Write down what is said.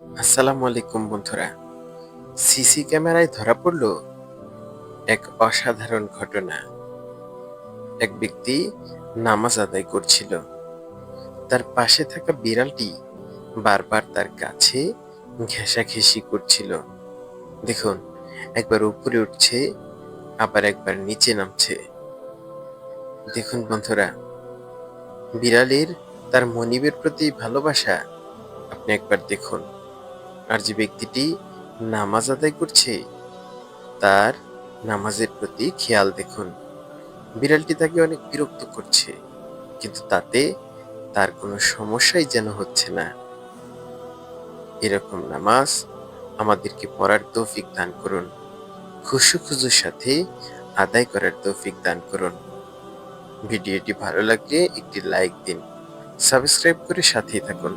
আসসালামু আলাইকুম বন্ধুরা। সিসি ক্যামেরায় ধরা পড়ল এক অসাধারণ ঘটনা। এক ব্যক্তি নামাজ আদায় করছিল। তার পাশে থাকা বিড়ালটি বারবার তার কাছে ঘেঁষাঘেঁষি করছিল। দেখুন, একবার উপরে উঠছে, আবার একবার নিচে নামছে। দেখুন বন্ধুরা, বিড়ালের তার মনিবের প্রতি ভালোবাসা আপনি একবার দেখুন। আর যে ব্যক্তিটি নামাজ আদায় করছে, তার নামাজের প্রতি খেয়াল দেখুন। বিড়ালটি তাকে অনেক বিরক্ত করছে, কিন্তু তাতে তার কোনো সমস্যাই যেন হচ্ছে না। এরকম নামাজ আমাদেরকে পড়ার তৌফিক দান করুন। খুশু খুজুর সাথে আদায় করার তৌফিক দান করুন। ভিডিওটি ভালো লাগলে একটি লাইক দিন। সাবস্ক্রাইব করে সাথেই থাকুন।